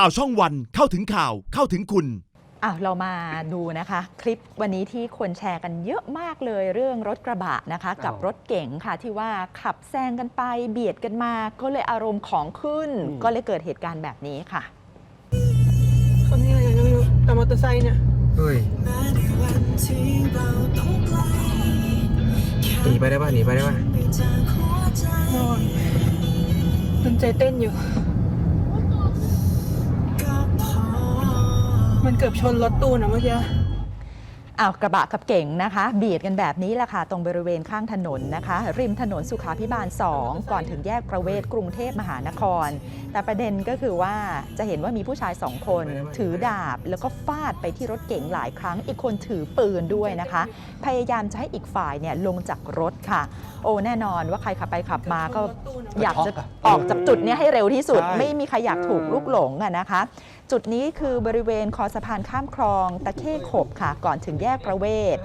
ข่าวช่องวันเข้าถึงข่าวเข้าถึงคุณอะเรามาดูนะคะ คลิปวันนี้ที่คนแชร์กันเยอะมากเลยเรื่องรถกระบะนะคะ กับรถเก๋งค่ะที่ว่าขับแซงกันไปเบียดกันมาก็เลยอารมณ์ของขึ้นก็เลยเกิดเหตุการณ์แบบนี้ค่ะ คนนี้อะไรกันก็ไม่รู้แต่มอเตอร์ไซค์เนี่ย เฮ้ยหนีไปได้ป่ะหนีไปได้ป่ะนอนมันใจเต้นอยู่ มันเกือบชนรถตู้นะเมื่อกี้ อ้าวกระบะกับเก๋งนะคะ เบียดกันแบบนี้แหละค่ะ ตรงบริเวณข้างถนนนะคะ ริมถนนสุขาพิบาล 2 ก่อนถึงแยกประเวศกรุงเทพมหานคร แต่ประเด็นก็คือว่าจะเห็นว่ามีผู้ชายสองคน ถือดาบแล้วก็ฟาดไปที่รถเก๋งหลายครั้ง อีกคนถือปืนด้วยนะคะ พยายามจะให้อีกฝ่ายเนี่ยลงจากรถค่ะ โอ้แน่นอนว่าใครขับไปขับมาก็อยากจะออกจากจุดเนี้ยให้เร็วที่สุดใช่ไม่มีใครอยากถูกลุกหลงอะนะคะ จุดนี้คือบริเวณคอสะพานข้ามคลอง ตะเข้ขบค่ะ ก่อนถึงแยกประเวศ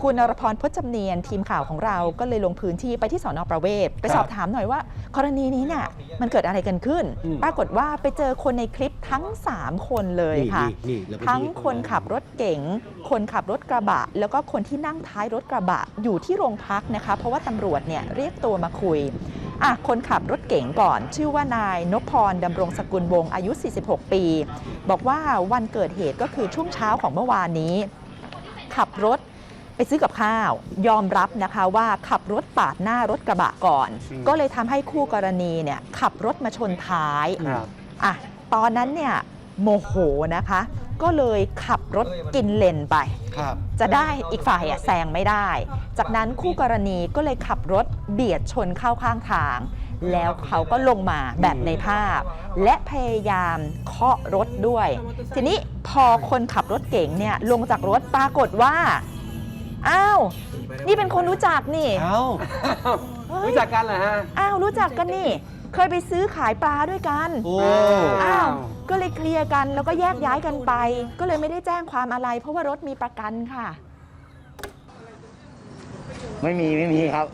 คุณนรพรพจน์จำเนียนทีมข่าวของเราก็เลยลงพื้นที่ไปที่สอนอประเวศ ไปสอบถามหน่อยว่ากรณีนี้เนี่ยมันเกิดอะไรกันขึ้นอืมปรากฏว่าไปเจอคนในคลิปทั้ง 3 คนเลยค่ะนี่นี่เราไปทั้งที่คนขับรถเก๋งคนขับรถกระบะ แล้วก็คนที่นั่งท้ายรถกระบะอยู่ที่โรงพักนะคะ เพราะว่าตำรวจเนี่ยเรียกตัวมาคุย อะคนขับรถเก๋งก่อน ชื่อว่านายนพพรดำรงสกุลวงศ์อายุ 46 ปี บอกว่าวันเกิดเหตุก็คือช่วงเช้าของเมื่อวานนี้ ขับรถไปซื้อกับข้าว ยอมรับนะคะว่าขับรถปาดหน้ารถกระบะก่อนอืมก็เลยทำให้คู่กรณีเนี่ยขับรถมาชนท้ายครับอะตอนนั้นเนี่ยโมโหนะคะ ก็เลยขับรถกินเลนไปครับจะได้อีกฝ่ายอะแซงไม่ได้ จากนั้นคู่กรณีก็เลยขับรถเบียดชนเข้าข้างทาง แล้วเขาก็ลงมาแบบในภาพ และพยายามเคาะรถด้วย ทีนี้พอคนขับรถเก๋งเนี่ยลงจากรถปรากฏว่า อ้าว นี่เป็นคนรู้จักนี่เอ้าเฮ้ยรู้จักกันเหรอฮะ อ้าว รู้จักกันนี่ เคยไปซื้อขายปลาด้วยกันโอ้อ้าวก็เลยเคลียร์กันแล้วก็แยกย้ายกันไป ก็เลยไม่ได้แจ้งความอะไร เพราะว่ารถมีประกันค่ะ ไม่มีไม่มีครับ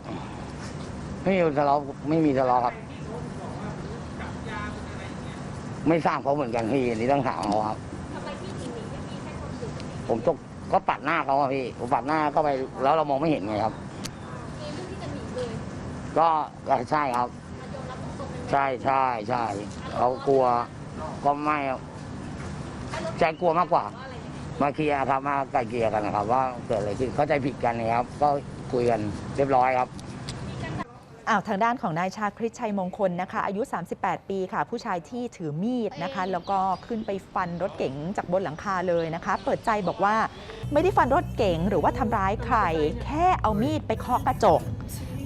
ไม่มีทะเลาะไม่มีทะเลาะครับ ไม่ทราบเขาเหมือนกันพี่อันนี่ต้องถามเขาครับ ผมตกก็ปัดหน้าเขาอะพี่ ผมปัดหน้าก็ไปแล้วเรามองไม่เห็นไงครับ ก็ก็ใช่ครับ ใช่ใช่ใช่เขากลัวก็ไม่ใจกลัวมากกว่า มาเคลียร์ครับมาไกลเกลียร์กันนะครับ ว่าเกิดอะไรขึ้นเข้าใจผิดกันนะครับ ก็คุยกันเรียบร้อยครับอ้าวทางด้านของนายชาคริตชัยมงคลนะคะ อายุ 38 ปีค่ะ ผู้ชายที่ถือมีดนะคะ แล้วก็ขึ้นไปฟันรถเก๋งจากบนหลังคาเลยนะคะ เปิดใจบอกว่าไม่ได้ฟันรถเก๋งหรือว่าทำร้ายใคร แค่เอามีดไปเคาะกระจก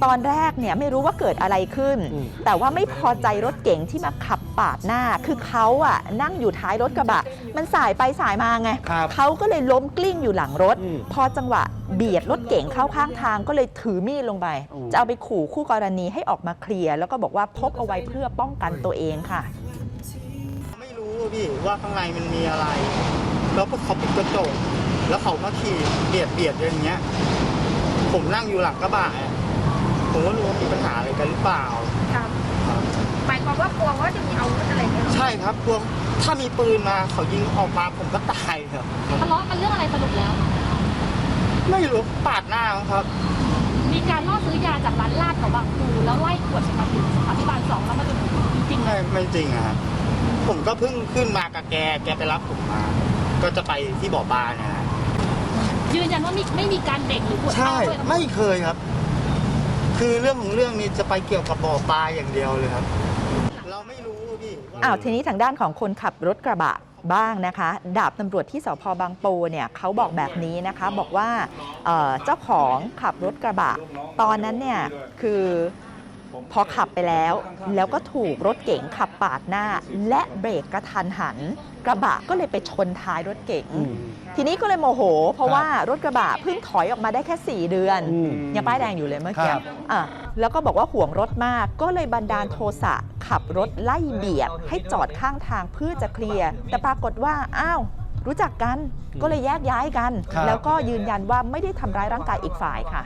ตอนแรกเนี่ยไม่รู้ว่าเกิดอะไรขึ้นอืมแต่ว่าไม่พอใจรถเก๋งที่มาขับปาดหน้า คือเขาอะนั่งอยู่ท้ายรถกระบะ มันสายไปสายมาไงครับเขาก็เลยล้มกลิ้งอยู่หลังรถอืมพอจังหวะเบียดรถเก๋งเข้าข้างทางก็เลยถือมีดลงไปอืมจะเอาไปขู่คู่กรณีให้ออกมาเคลียร์ แล้วก็บอกว่าพกเอาไว้เพื่อป้องกันตัวเองค่ะ ไม่รู้อะพี่ว่าข้างในมันมีอะไร แล้วพวกเขาปิดกระจก แล้วเขามาขี่เบียดเบียดอย่างเงี้ย ผมนั่งอยู่หลังกระบะอะ ผมก็รู้ว่ามีปัญหาอะไรกันหรือเปล่า ครับหมายความว่ากลัวว่าจะมีอาวุธอะไรเนี่ยเหรอใช่ครับกลัวถ้ามีปืนมาเขายิงออกมาผมก็ตายครับทะเลาะกันเรื่องอะไรสรุปแล้ว ไม่รู้ปาดหน้ามั้งครับ มีการล่อซื้อยาจากร้านลาดของบางปูแล้วไล่ขวดสมาธิสถาธิบาลสองแล้วมาจนถึงจริงๆไม่ไม่จริงอะครับผมก็เพิ่งขึ้นมากับแกแกไปรับผมมา ก็จะไปที่บ่อปลาเนี่ยนะยืนยันว่ามีไม่มีการเด็กหรือขวดใช่เหล้าด้วยนะไม่เคยครับ คือเรื่องของเรื่องนี้จะไปเกี่ยวกับบ่อปลาอย่างเดียวเลยครับ เราไม่รู้พี่ว่าอ้าวทีนี้ทางด้านของคนขับรถกระบะบ้างนะคะ ดาบตำรวจที่สพบางปูเนี่ยเขาบอกแบบนี้นะคะ บอกว่าเอ่อเจ้าของขับรถกระบะ ตอนนั้นเนี่ยคือ พอขับไปแล้ว แล้วก็ถูกรถเก๋งขับปาดหน้า และเบรกกระทันหัน กระบะก็เลยไปชนท้ายรถเก๋งอืมทีนี้ก็เลยโมโห เพราะว่ารถกระบะเพิ่งถอยออกมาได้แค่ 4 เดือนอืมยังป้ายแดงอยู่เลยเมื่อกี้ครับอะแล้วก็บอกว่าห่วงรถมาก ก็เลยบันดาลโทสะขับรถไล่เบียดให้จอดข้างทางเพื่อจะเคลียร์ แต่ปรากฏว่า อ้าว รู้จักกัน ก็เลยแยกย้ายกันครับแล้วก็ยืนยันว่าไม่ได้ทำร้ายร่างกายอีกฝ่ายค่ะ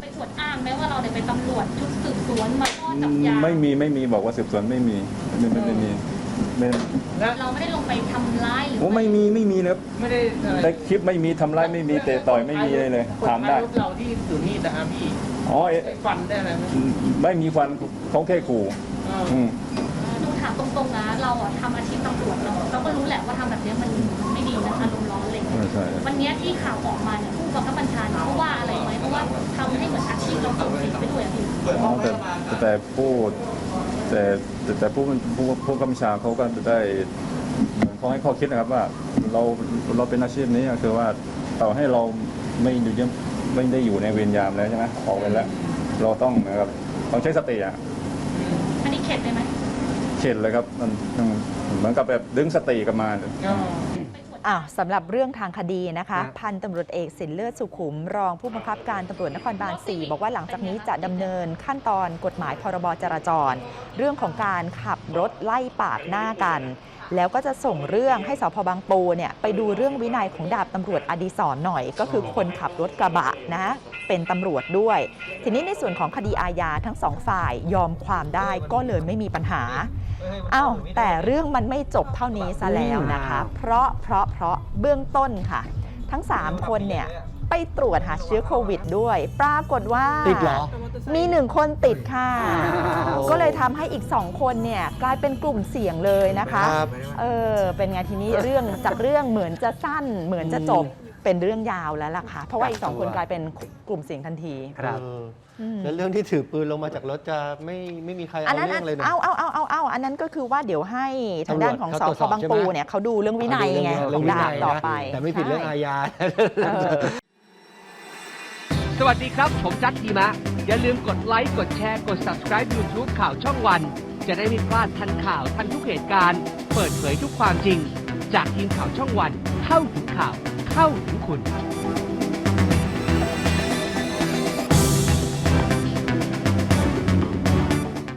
เป็นขวดอ้างไหมว่าเราเนี่ยเป็นตำรวจชุดสืบส วนมาล่อจับยาไม่มีไม่มีบอกว่าสืบสวนไม่มีไม่ไม่ไม่มีไม่เราไม่ได้ลงไปทำร้ายหรือโอ้ไม่มีไม่มีนะครับไม่ได้อะไรในคลิปไม่มีทำร้ายไม่มีเตะต่อยไม่มีเลยเลยถามได้รถเราที่ถือมีดนะครับพี่อ๋อเอ๊ะไอ้ฟันได้อะไรไหมไม่มีฟันเขาแค่ขู่เอออืมหนูถามตรงๆนะเราอะทำอาชีพตำรวจเราเราก็รู้แหละว่าทำแบบเนี้ยมันมันไม่ดีนะอารมณ์ร้อนอะไรอย่างเงี้ยใช่วันเนี้ยที่ข่าวออกมาเนี่ยผู้บังคับบัญชาเนี่ยเขาว่าอะไรไหมเพราะว่าทำให้เหมือนอาชีพเราเสื่อมเสียไปด้วยอะพี่อ๋อ แต่แต่แต่ผู้แต่แต่แต่ผู้ผู้ผู้กำกับชาเขาก็ได้เหมือนเขาให้ข้อคิดนะครับว่าเราเราเป็นอาชีพนี้ก็คือว่าต่อให้เราไม่อยู่ยังไม่ได้อยู่ในเวรยามแล้วใช่ไหมออกไปแล้ว เราต้องนะครับต้องใช้สติอะอันนี้เข็ดเลยไหมเข็ดเลยครับมันมันเหมือนกับแบบดึงสติกลับมา อ๋อ อะสำหรับเรื่องทางคดีนะคะ พันตำรวจเอกสินเลือดสุขุม รองผู้บังคับการตำรวจนครบาล 4 บอกว่าหลังจากนี้จะดำเนินขั้นตอนกฎหมายพรบจราจร เรื่องของการขับรถไล่ปาดหน้ากัน แล้วก็จะส่งเรื่องให้สพบางปูเนี่ยไปดูเรื่องวินัยของดาบตำรวจอดีศรหน่อย ก็คือคนขับรถกระบะนะเป็นตำรวจด้วย ทีนี้ในส่วนของคดีอาญาทั้งสองฝ่ายยอมความได้ก็เลยไม่มีปัญหา อ้าวแต่เรื่องมันไม่จบเท่านี้ซะแล้วนะคะ เพราะเพราะเพราะเบื้องต้นค่ะ ทั้ง 3 คนเนี่ยไปตรวจหาเชื้อโควิดด้วย ปรากฏว่าติดเหรอ มีหนึ่งคนติดค่ะ ก็เลยทำให้อีก2คนเนี่ยกลายเป็นกลุ่มเสี่ยงเลยนะคะ ครับ เออเป็นไงทีนี้เรื่องจากเรื่องเหมือนจะสั้นเหมือนจะจบ เป็นเรื่องยาวแล้วล่ะค่ะ เพราะว่าอีกสองคนกลายเป็นกลุ่มเสี่ยงทันทีครับอืมแล้วเรื่องที่ถือปืนลงมาจากรถจะไม่ไม่มีใครอัเอานนั้นเรื่องเลยนะเอาเอาเอาเอาเอาอันนั้นก็คือว่าเดี๋ยวให้ทางด้านของสตำรวจพเขาตรวจสอบบางใช่ไหมปูเนี่ยเขาดูเรื่องวินัยไงเรื่ของวิดาบนัยต่อนะไป แต่ไม่ผิดเรื่องอาญาเออสวัสดีครับ ผมจัดทีมะ อย่าลืมกดไลค์กดแชร์กด subscribe YouTube ข่าวช่องวัน จะได้ไม่พลาดทันข่าวทันทุกเหตุการณ์ เปิดเผยทุกความจริง จากทีมข่าวช่องวันเข้าถึงข่าว เข้าถึงคุณ